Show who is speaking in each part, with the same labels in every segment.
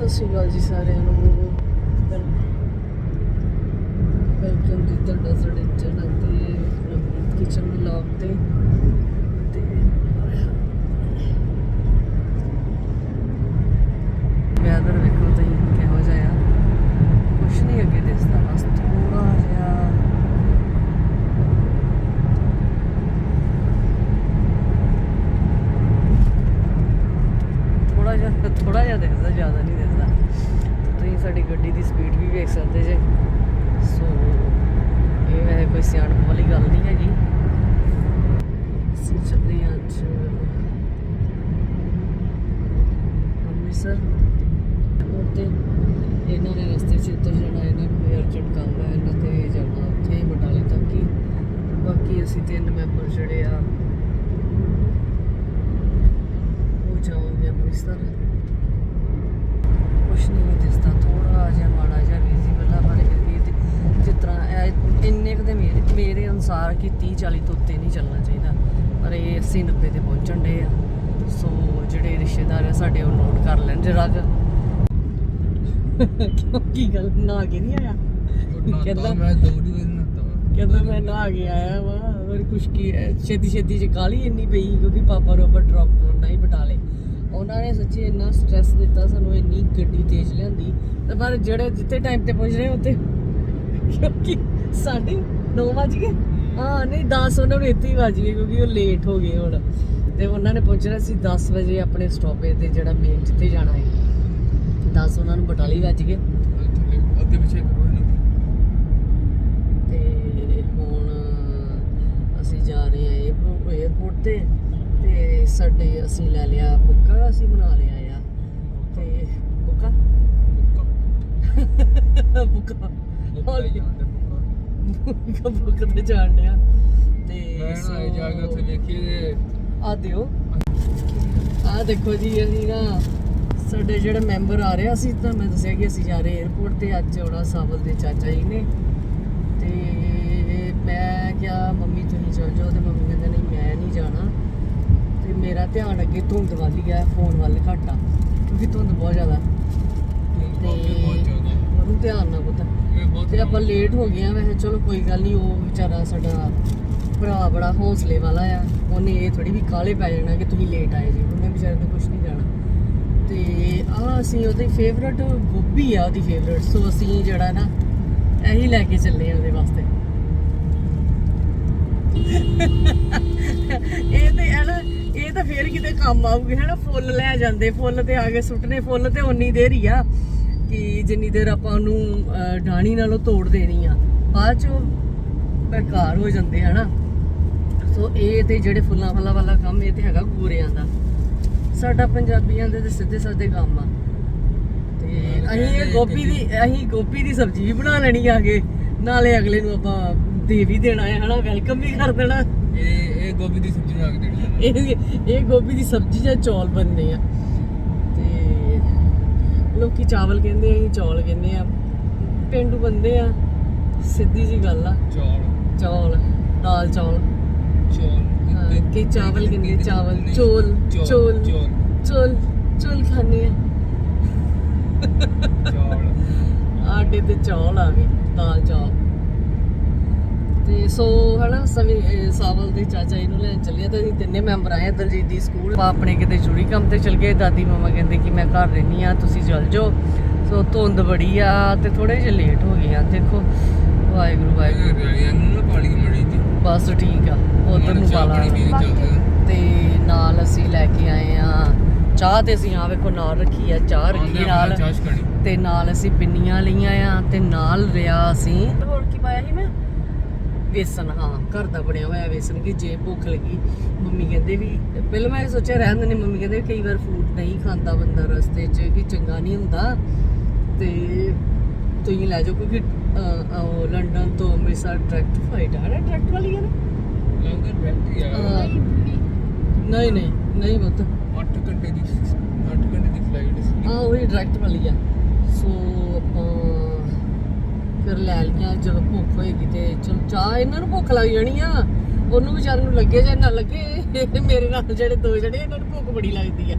Speaker 1: ਸਤਿ ਸ਼੍ਰੀ ਅਕਾਲ ਜੀ ਸਾਰਿਆਂ ਨੂੰ। ਵੈਲਕਮ ਟੂ ਤੁਹਾਡਾ ਸਾਡੇ ਚੈਨਲ ਤੇ ਕਿਚਨ ਵਲੌਗ ਤੇ। ਤੇ ਵੈਦਰ ਵੇਖੋ ਤੁਸੀਂ ਕਿਹੋ ਜਿਹਾ ਆ। ਕੁਛ ਨਹੀਂ ਅੱਗੇ ਦਿਸਦਾ, ਬਸ ਥੋੜਾ ਜਿਹਾ। ਥੋੜਾ ਜਿਹਾ ਥੋੜਾ ਜਿਹਾ ਦਿਸਦਾ, ਜ਼ਿਆਦਾ ਨਹੀਂ ਗੱਡੀ ਦੀ ਸਪੀਡ ਵੀ ਵੇਖ ਸਕਦੇ ਜੇ। ਸੋ ਇਹ ਵੈਸੇ ਕੋਈ ਸਿਆਣਪ ਵਾਲੀ ਗੱਲ ਨਹੀਂ ਹੈਗੀ। ਅਸੀਂ ਚੱਲੇ ਹਾਂ ਅੱਜ ਅੰਮ੍ਰਿਤਸਰ। ਉੱਤੇ ਇਹਨਾਂ ਨੇ ਰਸਤੇ 'ਚ ਉੱਤਰ ਜਾਣਾ, ਇਹਨਾਂ ਨੂੰ ਕੋਈ ਅਰਜੈਂਟ ਕੰਮ ਹੈ ਇਹਨਾਂ ਤੇ ਜਾਣਾ ਉੱਥੇ ਬਟਾਲੇ ਤੱਕ ਹੀ। ਬਾਕੀ ਅਸੀਂ ਤਿੰਨ ਮੈਂਬਰ ਜਿਹੜੇ ਆ, ਉਹ ਜਾਵਾਂਗੇ ਅੰਮ੍ਰਿਤਸਰ। ਕੁਛ ਨਹੀਂ ਦਿਸਦਾ ਥੋੜਾ ਜਿਹਾ ਮਾੜਾ ਜਿਹਾ ਵਿਜ਼ੀਬਲ ਆ ਪਰ ਇਹ ਤੇ ਜਿਸ ਤਰ੍ਹਾਂ ਇਹ ਇੰਨੇ ਕੁ ਦੇ ਮੇਰੇ ਮੇਰੇ ਅਨੁਸਾਰ ਕਿ 30 40 ਤੋਂ ਉੱਤੇ ਨਹੀਂ ਚੱਲਣਾ ਚਾਹੀਦਾ। ਪਰ ਇਹ 80 90 ਤੇ ਪਹੁੰਚਣ ਦੇ ਆ। ਸੋ ਜਿਹੜੇ ਰਿਸ਼ਤੇਦਾਰ ਆ ਸਾਡੇ ਉਹ ਨੋਟ ਕਰ ਲੈਣ ਜਰਾ ਕਿਉਂ ਕੀ ਗੱਲ? ਨਾ ਕੇ ਨਹੀਂ ਆਇਆ? ਕਹਿੰਦਾ-
Speaker 2: ਮੈਂ ਦੌੜੀ ਵੀ ਨਹਾਤਾ
Speaker 1: ਕਹਿੰਦਾ ਮੈਂ ਨਹਾ ਕੇ ਆਇਆ ਵਾ ਔਰ ਕੁਛ ਕੀ ਹੈ, ਛੇਤੀ ਛੇਤੀ ਚ ਕਾਲੀ ਇੰਨੀ ਪਈ ਕਿਉਂਕਿ ਪਾਪਾ ਨੂੰ ਆਪਾਂ ਡ੍ਰੌਪ ਕਰਨਾ ਹੀ ਬਟਾਲੇ। ਉਹਨਾਂ ਨੇ ਸੱਚੀ ਇੰਨਾ ਸਟ੍ਰੈਸ ਦਿੱਤਾ ਸਾਨੂੰ ਇੰਨੀ ਗੱਡੀ ਤੇਜ਼ ਲਿਆਂਦੀ। ਤੇ ਪਰ ਜਿਹੜੇ ਜਿੱਥੇ ਟਾਈਮ ਤੇ ਪਹੁੰਚ ਰਹੇ ਉੱਥੇ ਕਿਉਂਕਿ ਸਾਡੇ 9 ਵਜ ਗਏ। ਹਾਂ ਨਹੀਂ 10 ਉਹਨਾਂ ਨੂੰ ਇੱਥੇ ਹੀ ਵਜ ਗਏ ਕਿਉਂਕਿ ਉਹ ਲੇਟ ਹੋ ਗਏ ਹੁਣ। ਤੇ ਉਹਨਾਂ ਨੇ ਪਹੁੰਚਣਾ ਸੀ 10 ਵਜੇ ਆਪਣੇ ਸਟਾਪੇਜ ਤੇ ਜਿਹੜਾ ਮੇਨ ਜਿੱਥੇ ਜਾਣਾ ਹੈ। 10 ਉਹਨਾਂ ਨੂੰ ਬਟਾਲੀ ਵੱਜ ਗਏ।
Speaker 2: ਅੱਗੇ ਪਿੱਛੇ ਕਰੋ
Speaker 1: ਤੇ ਹੁਣ ਅਸੀਂ ਜਾ ਰਹੇ ਹਾਂ 에어ਪੋਰਟ ਤੇ। ਤੇ ਸਾਡੇ ਅਸੀਂ ਲੈ ਲਿਆ ਬੁੱਕਾ ਅਸੀਂ ਬਣਾ ਲਿਆ ਆ। ਤੇ ਬੁੱਕਾ
Speaker 2: ਬੁੱਕਾ
Speaker 1: ਬੁੱਕਾ
Speaker 2: ਬੁੱਕਾ ਬੁੱਕਾ
Speaker 1: ਤੇ ਜਾਣ ਡਿਆ। ਤੇ
Speaker 2: ਮੈਂ ਜਾ ਕੇ ਉੱਥੇ ਵੇਖੀ
Speaker 1: ਆ ਦਿਓ। ਆ ਦੇਖੋ ਜੀ ਅਸੀਂ ਨਾ ਸਾਡੇ ਜਿਹੜੇ ਮੈਂਬਰ ਆ ਰਹੇ ਅਸੀਂ ਤਾਂ ਮੈਂ ਦੱਸਿਆ ਕਿ ਅਸੀਂ ਜਾ ਰਹੇ 에어ਪੋਰਟ ਤੇ। ਅੱਜ ਆਉਣਾ ਸਾਵਲ ਦੇ ਚਾਚਾ ਜੀ ਨੇ। ਤੇ ਮੈਂ ਕਿਹਾ ਮੰਮੀ ਤੁਸੀਂ ਚੱਲ ਜਾਓ। ਤੇ ਮੰਮੀ ਕਹਿੰਦੇ ਨਹੀਂ ਮੈਂ ਨਹੀਂ ਜਾਣਾ। ਤੇ ਮੇਰਾ ਧਿਆਨ ਅੱਗੇ ਧੁੰਦ ਵੱਲ ਹੀ ਆ ਫੋਨ ਵੱਲ ਘੱਟ ਕਿਉਂਕਿ ਧੁੰਦ ਬਹੁਤ ਜ਼ਿਆਦਾ।
Speaker 2: ਤੇ
Speaker 1: ਤੇ ਧਿਆਨ ਨਾ ਪੁੱਤ। ਤੇ ਆਪਾਂ ਲੇਟ ਹੋ। ਗਏ ਆ ਵੈਸੇ ਚਲੋ ਕੋਈ ਗੱਲ ਨਹੀਂ ਉਹ ਵਿਚਾਰਾ ਸਾਡਾ ਭਰਾ ਬੜਾ ਹੌਸਲੇ ਵਾਲਾ ਆ। ਉਹਨੇ ਇਹ ਥੋੜੀ ਵੀ ਕਾਲੇ ਪੈ ਜਾਣਾ ਕਿ ਤੁਸੀਂ ਲੇਟ ਆਏ ਜੀ। ਉਹਨੇ ਵਿਚਾਰੇ ਨੇ ਕੁਝ ਨਹੀਂ ਜਾਣਾ। ਤੇ ਆ ਅਸੀਂ ਉਹਦੀ ਫੇਵਰਟ ਗੋਭੀ ਆ ਉਹਦੀ ਫੇਵਰਟ ਸੋ ਅਸੀਂ ਜਿਹੜਾ ਨਾ ਇਹੀ ਲੈ ਕੇ ਚੱਲੇ ਆ ਉਹਦੇ ਵਾਸਤੇ। ਇਹ ਤੇ ਹੈ ਨਾ ਇਹ ਤਾਂ ਫੇਰ ਕਿਤੇ ਕੰਮ ਆਊਗੇ ਹਨਾ? ਫੁੱਲ ਲੈ ਜਾਂਦੇ ਫੁੱਲ ਤੇ ਆ ਕੇ ਸੁੱਟਨੇ ਫੁੱਲ ਤੇ ਉਨੀ ਦੇਰ ਹੀ ਆ। ਕਿ ਜਿੰਨੀ ਦੇਰ ਆਪਾਂ ਉਹਨੂੰ ਡਾਣੀ ਨਾਲੋਂ ਤੋੜ ਦੇਣੀ ਆ ਬਾਅਦ ਚ ਬੇਕਾਰ ਹੋ ਜਾਂਦੇ ਹਨਾ? ਸੋ ਇਹ ਤੇ ਜਿਹੜੇ ਫੁੱਲਾਂ ਫਲਾਂ ਵਾਲਾ ਕੰਮ ਇਹ ਤੇ ਹੈਗਾ ਗੋਰਿਆਂ ਦਾ। ਸਾਡਾ ਪੰਜਾਬੀਆਂ ਦੇ ਤੇ ਸਿੱਧੇ ਸਾਦੇ ਕੰਮ ਆ। ਤੇ ਅਸੀਂ ਇਹ ਗੋਭੀ ਦੀ ਅਸੀਂ ਗੋਭੀ ਦੀ ਸਬਜ਼ੀ ਵੀ ਬਣਾ ਲੈਣੀ ਆ ਕੇ ਨਾਲੇ ਅਗਲੇ ਨੂੰ ਆਪਾਂ ਦੇ ਵੀ ਦੇਣਾ ਹੈ ਹਨਾ? ਵੈਲਕਮ ਵੀ ਕਰ ਦੇਣਾ।
Speaker 2: ਇਹ ਇਹ ਗੋਭੀ ਦੀ ਸਬਜ਼ੀ ਬਣਾ ਕੇ ਦੇਣੀ
Speaker 1: ਇਹ ਇਹ ਗੋਭੀ ਦੀ ਸਬਜ਼ੀ ਜਾਂ ਚੌਲ ਬਣਨੇ ਆ। ਲੋਕੀ ਚਾਵਲ ਕਹਿੰਦੇ ਆ ਅਸੀਂ ਚੌਲ ਕਹਿੰਦੇ ਆ। ਪਿੰਡੂ ਬੰਦੇ ਆ ਸਿੱਧੀ ਜੀ ਗੱਲ ਆ।
Speaker 2: ਚੌਲ।
Speaker 1: ਚੌਲ ਦਾਲ ਚੌਲ।
Speaker 2: ਚੌਲ।
Speaker 1: ਚਾਵਲ ਕਹਿੰਦੇ ਚਾਵਲ। ਚੋਲ ਚੋਲ
Speaker 2: ਚੌਲ
Speaker 1: ਚੋਲ। ਖਾਣੇ ਆ।
Speaker 2: ਚੌਲ।
Speaker 1: ਆਟੇ ਤੇ ਚੌਲ ਆ ਗਏ ਦਾਲ ਚੌਲ। ਸੋ ਹਨਾ ਸਮੀ ਸਾਵਲ ਦੇ ਚਾਚਾ ਜੀ ਨੂੰ ਲੈਣ ਚੱਲੇ ਤੇ ਅਸੀਂ ਤਿੰਨੇ ਮੈਂਬਰ ਆਏ ਦਲਜੀਤ ਦੀ ਸਕੂਲ। ਆਪਾਂ ਆਪਣੇ ਕਿਤੇ ਜ਼ਰੂਰੀ ਕੰਮ ਤੇ ਚਲ ਗਏ ਦਾਦੀ ਮਮਾ ਕਹਿੰਦੇ ਕਿ ਮੈਂ ਘਰ ਰਹਿਣੀ ਆ ਤੁਸੀਂ ਚੱਲ ਜਾਓ। ਸੋ ਧੁੰਦ ਬੜੀ ਆ ਤੇ ਥੋੜੇ ਜਿਹਾ ਲੇਟ ਹੋ ਗਏ ਆ ਦੇਖੋ। ਵਾਹਿਗੁਰੂ ਵਾਹਿਗੁਰੂ। ਬਸ ਠੀਕ ਆ ਉਧਰ ਨੂੰ
Speaker 2: ਚੱਲਦੇ
Speaker 1: ਤੇ ਨਾਲ ਅਸੀਂ ਲੈ ਕੇ ਆਏ ਆ ਚਾਹ ਤੇ ਅਸੀਂ ਆ ਵੇਖੋ ਨਾਲ ਰੱਖੀ ਆ ਚਾਹ ਰੱਖੀ ਨਾਲ। ਤੇ ਨਾਲ ਅਸੀਂ ਪਿੰਨੀਆਂ ਲਈਆਂ ਆ ਤੇ ਨਾਲ ਲਿਆ ਅਸੀਂ। ਹੋਰ ਕੀ ਪਾਇਆ ਸੀ ਮੈਂ? ਵੇਸਨ ਹਾਂ ਘਰ ਦਾ ਬਣਿਆ ਹੋਇਆ ਵੇਸਨ ਕਿ ਜੇ ਭੁੱਖ ਲੱਗੀ ਮੰਮੀ ਕਹਿੰਦੇ ਵੀ ਪਹਿਲਾਂ ਮੈਂ ਸੋਚਿਆ ਰਹਿਣ ਦਿੰਦੇ ਮੰਮੀ ਕਹਿੰਦੇ ਕਈ ਵਾਰ ਫੂਡ ਨਹੀਂ ਖਾਂਦਾ ਬੰਦਾ ਰਸਤੇ 'ਚ ਕਿ ਚੰਗਾ ਨਹੀਂ ਹੁੰਦਾ। ਤੇ ਤੁਸੀਂ ਲੈ ਜਾਓ ਕਿਉਂਕਿ ਲੰਡਨ ਤੋਂ ਅੰਮ੍ਰਿਤਸਰ ਡਾਇਰੈਕਟ ਫਲਾਈਟ ਆ ਨਾ ਡਾਇਰੈਕਟ ਵਾਲੀ ਹੈ ਨਾ?
Speaker 2: ਆ।
Speaker 1: ਨਹੀਂ ਨਹੀਂ ਨਹੀਂ ਬਤ
Speaker 2: 8 ਘੰਟੇ ਦੀ 8 ਘੰਟੇ ਦੀ ਫਲਾਈਟ ਸੀ।
Speaker 1: ਹਾਂ ਉਹੀ ਡਾਇਰੈਕਟ ਵਾਲੀ ਆ। ਸੋ ਆਪਾਂ ਫਿਰ ਲੈ ਲਈਆਂ ਜਦੋਂ ਭੁੱਖ ਹੋਏਗੀ ਤੇ ਚਲ ਚਾਹ ਇਹਨਾਂ ਨੂੰ ਭੁੱਖ ਲੱਗ ਜਾਣੀ ਆ। ਉਹਨੂੰ ਵਿਚਾਰੇ ਨੂੰ ਲੱਗੇ ਜਾਂ ਨਾ ਲੱਗੇ ਮੇਰੇ ਨਾਲ ਜਿਹੜੇ ਦੋ ਜਣੇ ਇਹਨਾਂ ਨੂੰ ਭੁੱਖ ਬੜੀ ਲੱਗਦੀ ਆ।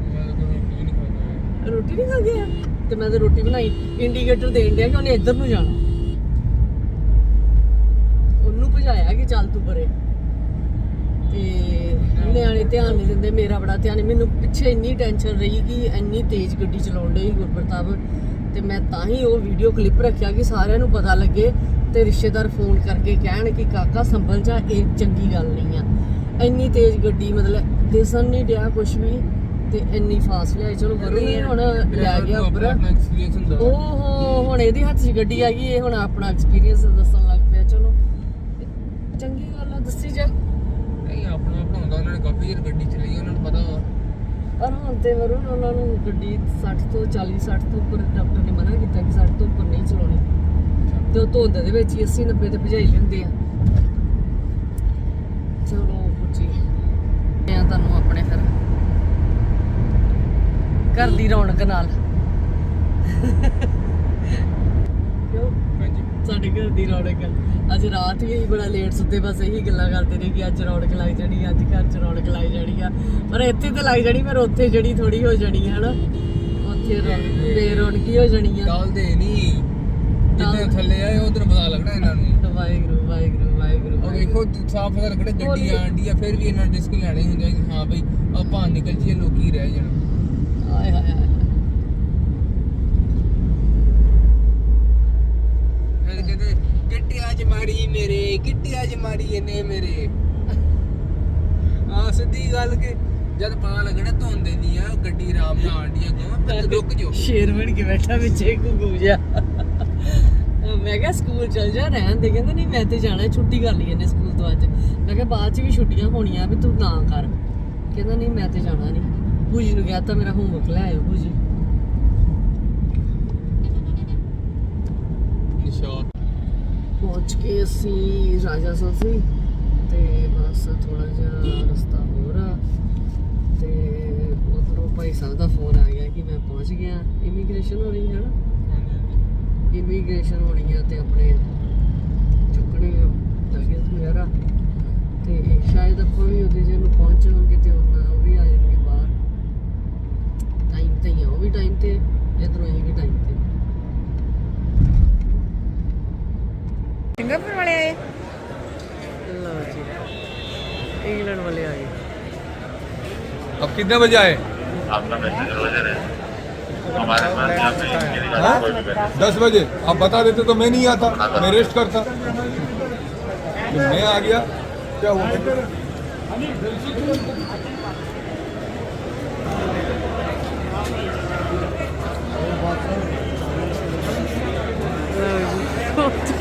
Speaker 2: ਰੋਟੀ ਨਹੀਂ ਖਾਂਦਾ।
Speaker 1: ਗਿਆ ਤੇ ਮੈਂ ਤਾਂ ਰੋਟੀ ਬਣਾਈ। ਇੰਡੀਕੇਟਰ ਦੇਣ ਡਿਆ ਕਿ ਉਹਨੇ ਇੱਧਰ ਨੂੰ ਜਾਣਾ। ਉਹਨੂੰ ਭਜਾਇਆ ਕਿ ਚੱਲ ਤੂੰ ਪਰੇ। ਤੇ ਨਿਆਣੇ ਧਿਆਨ ਨਹੀਂ ਦਿੰਦੇ ਮੇਰਾ ਬੜਾ ਧਿਆਨ। ਮੈਨੂੰ ਪਿੱਛੇ ਇੰਨੀ ਟੈਨਸ਼ਨ ਰਹੀ ਕਿ ਇੰਨੀ ਤੇਜ਼ ਗੱਡੀ ਚਲਾਉਣ ਡਈ ਗੁਰਪ੍ਰਤਾਪ। ਤੇ ਮੈਂ ਤਾਂ ਹੀ ਉਹ ਵੀਡੀਓ ਕਲਿੱਪ ਰੱਖਿਆ ਕਿ ਸਾਰਿਆਂ ਨੂੰ ਪਤਾ ਲੱਗੇ ਤੇ ਰਿਸ਼ਤੇਦਾਰ ਫੋਨ ਕਰਕੇ ਕਹਿਣ ਕਿ ਕਾਕਾ ਸੰਭਲ ਜਾ ਇਹ ਚੰਗੀ ਗੱਲ ਨਹੀਂ ਆ। ਇੰਨੀ ਤੇਜ਼ ਗੱਡੀ ਮਤਲਬ ਦਿਸਣ ਨਹੀਂ ਡਿਆ ਕੁਝ ਵੀ ਤੇ ਇੰਨੀ ਫਾਸਟ ਲਿਆਈ। ਚਲੋ ਵਰੁਣ ਹੁਣ ਲੈ ਗਿਆ ਉੱਪਰ ਓਹੋ ਹੁਣ ਇਹਦੇ ਹੱਥ 'ਚ ਗੱਡੀ ਆ ਗਈ ਇਹ ਹੁਣ ਆਪਣਾ ਐਕਸਪੀਰੀਅੰਸ ਦੱਸਣ ਲੱਗ ਪਿਆ ਚਲੋ ਚੰਗੀ ਗੱਲ ਆ ਦੱਸੀ ਜਾ
Speaker 2: ਨਹੀਂ ਆਪਣਾ ਆਪਣਾ ਹੁੰਦਾ ਉਹਨਾਂ ਨੇ ਕਾਫੀ ਦੇਰ ਗੱਡੀ ਚਲਾਈ ਉਹਨਾਂ ਨੂੰ ਪਤਾ ਵਾ
Speaker 1: ਪਰ ਹੁਣ ਤੇ ਵਰੁਣ ਉਹਨਾਂ ਨੂੰ ਗੱਡੀ 60 ਤੋਂ 40 60 ਤੋਂ ਉੱਪਰ ਡਾਕਟਰ ਨੇ ਮਨਾ ਕੀਤਾ ਕਿ 60 ਤੋਂ ਉੱਪਰ ਨਹੀਂ ਚਲਾਉਣੀ। ਤੇ ਉਹ ਧੁੰਦ ਦੇ ਵਿੱਚ ਹੀ 80 90 ਤੇ ਭਜਾਈ ਲੈਂਦੇ ਆ। ਚਲੋ ਪੁੱਜੀ। ਮੈਂ ਤੁਹਾਨੂੰ ਆਪਣੇ ਫਿਰ ਘਰ ਦੀ ਰੌਣਕ ਨਾਲ। ਸਾਡੇ ਘਰ ਦੀ ਰੌਣਕ ਅੱਜ ਰਾਤ ਵੀ ਬੜਾ ਲੇਟ ਸੁੱਤੇ ਬਸ ਇਹੀ ਗੱਲਾਂ ਕਰਦੇ ਰਹੇ ਕਿ ਅੱਜ ਰੌਣਕ ਲੱਗ ਜਾਣੀ ਅੱਜ ਘਰ 'ਚ ਰੌਣਕ ਲੱਗ ਜਾਣੀ ਆ। ਪਰ ਇੱਥੇ ਤੇ ਲੱਗ ਜਾਣੀ ਪਰ ਉੱਥੇ ਜਿਹੜੀ ਥੋੜੀ ਹੋ ਜਾਣੀ ਹੈ ਹਨਾ? ਉੱਥੇ ਰੌਣਕ ਬੇਰੌਣਕੀ ਹੋ ਜਾਣੀ ਆ।
Speaker 2: ਟਾਲ ਦੇ ਨਹੀਂ। ਜਿੱਦਾਂ ਥੱਲੇ ਆਏ ਉਧਰ ਪਤਾ ਲੱਗਣਾ ਇਹਨਾਂ ਨੂੰ।
Speaker 1: ਵਾਹਿਗੁਰੂ ਵਾਹਿਗੁਰੂ ਵਾਹਿਗੁਰੂ
Speaker 2: ਉਹ ਵੇਖੋ ਸਾਫ਼ ਪਤਾ ਲੱਗਣਾ ਗੱਡੀ ਆਂਡੀ ਆ ਫਿਰ ਵੀ ਇਹਨਾਂ ਡਿਸਕ ਲੈਣੇ ਹੁੰਦੇ ਆ ਕਿ ਹਾਂ ਬਈ ਆਪਾਂ ਨਿਕਲ ਜੀਏ ਲੋਕੀ ਰਹਿ ਜਾਣ।
Speaker 1: ਆਏ ਹਾਏ ਹਾਏ
Speaker 2: ਫਿਰ ਕਹਿੰਦੇ ਗਿੱਟੀ ਅੱਜ ਮਾਰੀ ਮੇਰੇ ਗਿੱਟੀ ਅੱਜ ਮਾਰੀ ਇਹਨੇ ਮੇਰੇ। ਆ ਸਿੱਧੀ ਗੱਲ ਕਿ ਜਦ ਪਤਾ ਲੱਗਣਾ ਧੁੰਦੇ ਨਹੀਂ ਆ ਗੱਡੀ ਆਰਾਮ ਨਾਲ ਆਂਡੀ ਕਿਉਂ ਫਿਰ ਰੁਕ ਜਾਓ।
Speaker 1: ਸ਼ੇਰ ਬਣ ਕੇ ਬੈਠਾ ਵਿੱਚੇ ਘੁੱਗੂ ਜਾ ਮੈਂ ਕਿਹਾ ਸਕੂਲ ਚਲ ਜਾ ਰਹਿਣ ਦੇ। ਕਹਿੰਦਾ ਨਹੀਂ ਮੈਂ ਤੇ ਜਾਣਾ ਛੁੱਟੀ ਕਰ ਲਈ ਇਹਨੇ ਸਕੂਲ ਤੋਂ ਅੱਜ। ਮੈਂ ਕਿਹਾ ਬਾਅਦ ਚ ਵੀ ਛੁੱਟੀਆਂ ਹੋਣੀਆਂ ਵੀ ਤੂੰ ਨਾ ਕਰ। ਕਹਿੰਦਾ ਨਹੀਂ ਮੈਂ ਤੇ ਜਾਣਾ ਨਹੀਂ। ਭੂਜੀ ਨੂੰ ਕਿਹਾ ਤਾਂ ਮੇਰਾ ਹੋਮਵਰਕ ਲੈ ਆਇਓ ਭੂਜੀ
Speaker 2: ਨਿਸ਼ਾਨ।
Speaker 1: ਪਹੁੰਚ ਕੇ ਅਸੀਂ ਰਾਜਾ ਸੋਸੀ ਤੇ ਬਸ ਥੋੜਾ ਜਿਹਾ ਰਸਤਾ ਹੋਰ ਆ ਤੇ ਉਧਰੋਂ ਭਾਈ ਸਾਹਿਬ ਦਾ ਫੋਨ ਆ ਗਿਆ ਕਿ ਮੈਂ ਪਹੁੰਚ ਗਿਆ। ਇਮੀਗ੍ਰੇਸ਼ਨ ਹੋ ਰਹੀ ਹੈ ਨਾ? ਇਮੀਗ੍ਰੇਸ਼ਨ ਹੋਣੀ ਆ ਤੇ ਆਪਣੇ ਚੁੱਕਣੇ ਆ। ਲੱਗਿਆ ਵਗੈਰਾ ਤੇ ਸ਼ਾਇਦ ਆਪਾਂ ਵੀ ਉਹਦੇ ਜੇ ਨੂੰ ਪਹੁੰਚਾਂਗੇ ਤੇ ਉਹਨਾਂ ਉਹ ਵੀ ਆ ਜਾਣਗੇ ਬਾਹਰ। ਟਾਈਮ ਤੇ ਹੀ ਆ, ਉਹ ਵੀ ਟਾਈਮ ਤੇ ਇਧਰੋਂ ਇਹ ਵੀ ਟਾਈਮ ਤੇ
Speaker 3: ਸਿੰਗਾਪੁਰ ਵਾਲੇ ਆਏ
Speaker 1: ਲਓ ਜੀ ਇੰਗਲੈਂਡ ਵਾਲੇ ਆਏ
Speaker 4: अब कितने बजे आए
Speaker 5: आपका मैसेज रोज है हमारे पास यहाँ पे मेरी बात
Speaker 4: हाँ?
Speaker 5: कोई भी कर
Speaker 4: दस बजे आप बता देते तो मैं नहीं आता मैं रेस्ट करता जब मैं आ गया क्या हुआ
Speaker 1: ਪਹੁੰਚ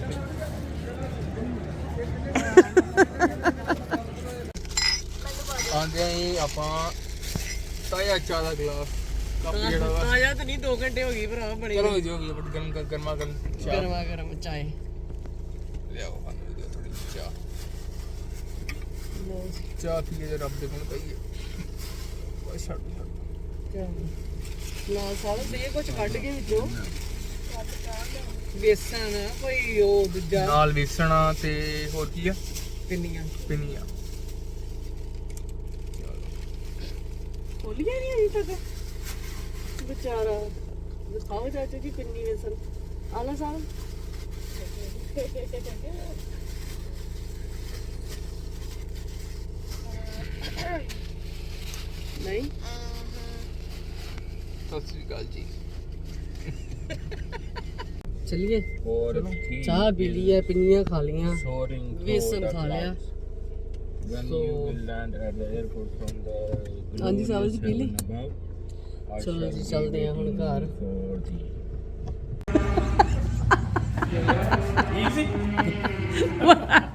Speaker 2: ਆਂਦੇ ਆਂ ਆਪਾਂ ਤਾਇਆ ਚਾਹ ਦਾ ਗਲਾਸ ਕੱਪ ਜਿਹੜਾ ਵਾ।
Speaker 1: ਆਇਆ ਤਾਂ ਨਹੀਂ 2 ਘੰਟੇ ਹੋ ਗਏ ਭਰਾ ਬਣੇ
Speaker 2: ਚਲੋ ਜੋ ਵੀ ਬਟ ਗਰਮ ਕਰ ਗਰਮਾ ਗਰਮ ਚਾਹ।
Speaker 1: ਗਰਮਾ ਗਰਮ ਚਾਏ
Speaker 2: ਲਿਆਓ ਸਾਨੂੰ ਦਿਓ ਥੋੜੀ ਚਾਹ ਚਾਹ ਪੀਏ ਜੇ ਰੱਬ ਦੇ ਕੋਲ ਕਹੀਏ। ਬਸ ਛੱਡ ਛੱਡ।
Speaker 1: ਨਾ ਸਾਲ ਦੇ ਕੁਝ ਕੱਢ ਕੇ ਵਿੱਚੋਂ ਬੇਸਣ ਕੋਈ ਉਹ ਦੂਜਾ?
Speaker 2: ਨਾਲ ਵੇਸਣਾ ਤੇ ਹੋਰ ਕੀ ਆ?
Speaker 1: ਪਿੰਨੀਆਂ।
Speaker 2: ਪਿੰਨੀਆਂ।
Speaker 1: ਖੋਲੀਆਂ ਨਹੀਂ ਅਜੇ ਤੱਕ ਵਿਚਾਰਾ ਦਿਖਾਓ ਚਾਚਾ ਜੀ ਪਿੰਨੀ ਬੇਸਣ ਆਲਾ ਸਾਹਿਬ ਨਹੀਂ।
Speaker 2: ਸਤਿ ਸ੍ਰੀ ਅਕਾਲ ਜੀ।
Speaker 1: ਚਲਿਏ।
Speaker 4: और
Speaker 1: ਚਾਹ ਪੀ ਲਈ ਹੈ ਪਿੰਨੀਆਂ ਖਾ ਲੀਆਂ
Speaker 4: soaring
Speaker 1: ਵੇਸਣ ਖਾ ਲਿਆ।
Speaker 4: When
Speaker 1: So-
Speaker 4: you will land at the airport from the
Speaker 1: ਹਾਂਜੀ, ਜੀ ਪੀ ਲਈ? ਚਲੋ ਜੀ, ਚੱਲਦੇ ਹਾਂ ਹੁਣ ਘਰ।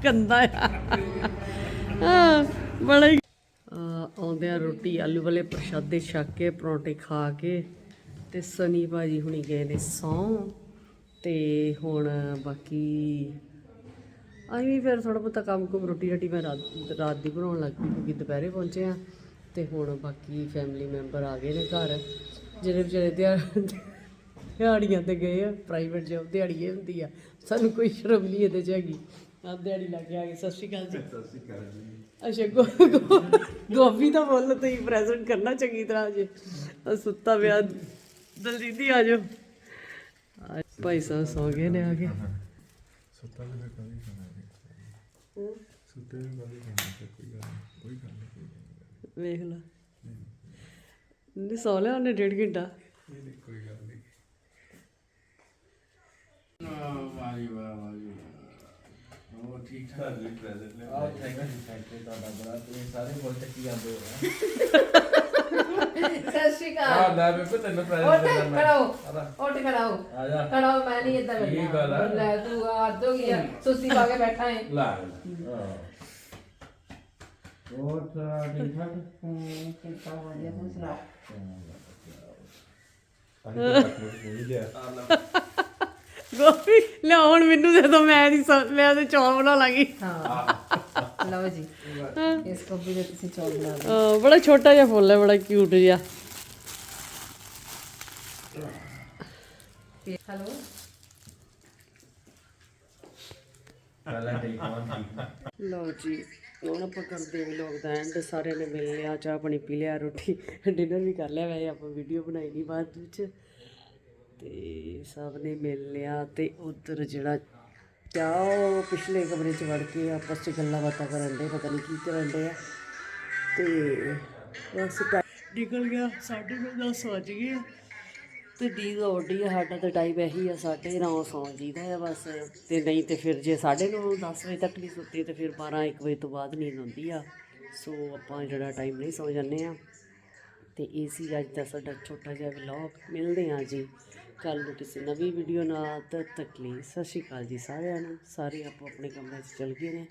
Speaker 1: ਗੰਦਾ ਆ ਬੜਾ ਹੀ ਆਉਂਦੇ ਆ ਰੋਟੀ ਆਲੂ ਵਾਲੇ ਪ੍ਰਸ਼ਾਦੇ ਛੱਕ ਕੇ ਪਰੌਂਠੇ ਖਾ ਕੇ ਤੇ ਸਨੀ ਭਾਜੀ ਹੁਣੀ ਗਏ ਨੇ ਸੌਂ ਤੇ ਹੁਣ ਬਾਕੀ ਅਸੀਂ ਵੀ ਫਿਰ ਥੋੜਾ ਬਹੁਤਾ ਕੰਮ ਕੁਮ ਰੋਟੀ ਰਾਟੀ ਮੈਂ ਰਾਤ ਰਾਤ ਦੀ ਬਣਾਉਣ ਲੱਗ ਪਈ ਕਿਉਂਕਿ ਦੁਪਹਿਰੇ ਪਹੁੰਚੇ ਆ ਤੇ ਹੁਣ ਬਾਕੀ ਫੈਮਿਲੀ ਮੈਂਬਰ ਆ ਗਏ ਨੇ ਘਰ ਜਿਹੜੇ ਵਿਚਾਰੇ ਦਿਹਾ- ਦਿਹਾੜੀਆਂ ਤੇ ਗਏ ਆ ਪ੍ਰਾਈਵੇਟ ਜੋਬ ਦਿਹਾੜੀਏ ਹੁੰਦੀ ਆ ਸਾਨੂੰ ਕੋਈ ਸ਼ਰਮ ਨਹੀਂ ਇਹਦੇ ਚ ਹੈਗੀ। ਆ ਦਿਹਾੜੀ ਲੱਗ ਕੇ ਆ ਗਏ ਸਤਿ ਸ਼੍ਰੀ ਅਕਾਲ ਜੀ। ਸਤਿ ਸ਼੍ਰੀ ਅਕਾਲ ਜੀ। ਅੱਛਾ ਗੋ- ਗੋਭੀ ਦਾ ਫੁੱਲ ਤੁਸੀਂ ਪ੍ਰੈਜ਼ੈਂਟ ਕਰਨਾ ਚੰਗੀ ਤਰ੍ਹਾਂ ਜੇ। ਸੁੱਤਾ ਪਿਆ। ਦਲਜੀਤੀ ਆ ਜਾਓ। ਭਾਈ ਸਾਹਿਬ ਸੌ ਗਏ ਨੇ ਆ ਕੇ।
Speaker 4: ਸੁੱਤਾ ਵੀ ਖਾਣਾ ਨਹੀਂ ਸੁੱਤੇ ਵੀ ਕਦੀ ਖਾਣਾ ਤੇ ਕੋਈ ਗੱਲ ਨਹੀਂ ਕੋਈ ਗੱਲ ਨਹੀਂ ਕੋਈ ਗੱਲ
Speaker 1: ਵੇਖ ਲਾ। ਨਹੀਂ ਸੌ ਲਿਆ ਉਹਨੇ ਡੇਢ ਘੰਟਾ।
Speaker 4: ਨਹੀਂ ਨਹੀਂ ਕੋਈ ਗੱਲ ਨਹੀਂ
Speaker 3: ਵਾਹ ਵਾਹ ਵਾਹ ਉਹ ਠੀਕ ਠਾਕ ਜੀ ਪ੍ਰੈਜ਼ੈਂਟ ਲੈ। ਆਹ ਥੈਂਕ ਯੂ ਥੈਂਕ ਯੂ ਤੁਹਾਡਾ ਬੜਾ ਤੁਸੀਂ ਸਾਰੇ ਬੋਲ ਚੱਕੀ ਜਾਂਦੇ ਹੋ?
Speaker 6: ਸਤਿ ਸ਼੍ਰੀ ਅਕਾਲ
Speaker 3: ਆ ਲੈ ਬੇਬੇ ਤੈਨੂੰ
Speaker 6: ਉੱਠ
Speaker 3: ਪ੍ਰੈਜ਼ੈਂਟ
Speaker 6: ਖੜਾਓ। ਉੱਠ ਖੜਾਓ।
Speaker 3: ਆ ਜਾ।
Speaker 6: ਖੜਾਓ ਮੈਂ ਨਹੀਂ ਇੱਦਾਂ
Speaker 3: ਕੀ ਗੱਲ ਆ?
Speaker 6: ਲੈ ਤੂੰ ਹੱਦ ਹੋ ਗਈ ਆ। ਸੁਸਤੀ ਪਾ ਕੇ ਬੈਠਾ ਹੈ
Speaker 3: ਲਾ ਹੋਰ ਤਾਂ ਠੀਕ ਠਾਕ?
Speaker 6: ਹੂੰ ਕਿੰਨਾ ਵਧੀਆ ਤੂੰ ਸੁਣਾ।
Speaker 1: ਗੋਪੀ ਲਿਆ ਹੁਣ ਮੈਨੂੰ ਦੇ ਦੋ ਮੈਂ ਨਹੀਂ ਸੌ- ਮੈਂ ਤੇ ਚੌਲ ਬਣਾ ਲਾਂਗੀ।
Speaker 6: ਹਾਂ। ਲਓ ਜੀ। ਇਸ ਕੋਪੀ ਦੇ ਤੁਸੀਂ ਚੌਲ ਬਣਾ
Speaker 1: ਅਹ ਬੜਾ ਛੋਟਾ ਜਿਹਾ ਫੁੱਲ ਹੈ ਬੜਾ ਕਿਊਟ ਜਿਹਾ।
Speaker 6: ਹੈਲੋ।
Speaker 3: ਪਹਿਲਾਂ
Speaker 1: ਲਓ ਜੀ ਹੁਣ ਆਪਾਂ ਕਰਦੇ ਹਾਂ ਲੋਕ ਦਾ ਐਂਡ ਸਾਰਿਆਂ ਨੇ ਮਿਲ ਲਿਆ ਚਾਹ ਪਾਣੀ ਪੀ ਲਿਆ ਰੋਟੀ ਡਿਨਰ ਵੀ ਕਰ ਲਿਆ। ਵੈਸੇ ਆਪਾਂ ਵੀਡੀਓ ਬਣਾਈ ਨਹੀਂ ਬਾਅਦ ਵਿੱਚ। ਤੇ ਸਭ ਨੇ ਮਿਲ ਲਿਆ। ਤੇ ਉਧਰ ਜਿਹੜਾ ਕਿਆ ਉਹ ਪਿਛਲੇ ਕਮਰੇ 'ਚ ਵੜ ਕੇ ਆਪਸ 'ਚ ਗੱਲਾਂ ਬਾਤਾਂ ਕਰਨ ਦੇ ਪਤਾ ਨਹੀਂ ਕੀ ਕਰਨ ਦੇ ਆ। ਤੇ ਬਸ ਟਾਈਮ ਨਿਕਲ ਗਿਆ, ਸਾਢੇ ਨੌ ਦਸ ਵੱਜ ਗਏ ਆ। ਤੇ ਨੀਂਦ ਆਉਂਦੀ ਆ, ਸਾਡਾ ਤਾਂ ਟਾਈਮ ਇਹੀ ਆ, ਸਾਢੇ ਨੌ ਸੌਂ ਜੀਦਾ ਆ ਬਸ। ਤੇ ਨਹੀਂ ਤੇ ਫਿਰ ਜੇ ਸਾਢੇ ਨੌ 10 ਵਜੇ ਤੱਕ ਨਹੀਂ ਸੁੱਤੇ, ਤੇ ਫਿਰ 12 1 ਵਜੇ ਤੋਂ ਬਾਅਦ ਨੀਂਦ ਆਉਂਦੀ ਆ। ਸੋ ਆਪਾਂ ਜਿਹੜਾ ਟਾਈਮ ਨਹੀਂ ਸੌ ਜਾਂਦੇ ਆ। ਤੇ ਇਹ ਅੱਜ ਦਾ ਸਾਡਾ ਛੋਟਾ ਜਿਹਾ ਵਲੌਗ ਮਿਲਦੇ ਹਾਂ ਜੀ। ਕੱਲ ਨੂੰ ਕਿਸੇ ਨਵੀਂ ਵੀਡੀਓ ਨਾਲ, ਤਦ ਤੱਕ ਲਈ ਸਤਿ ਸ਼੍ਰੀ ਅਕਾਲ ਜੀ ਸਾਰਿਆਂ ਨੂੰ। ਸਾਰੇ ਆਪੋ ਆਪਣੇ ਕਮਰੇ 'ਚ ਚਲ ਗਏ ਨੇ।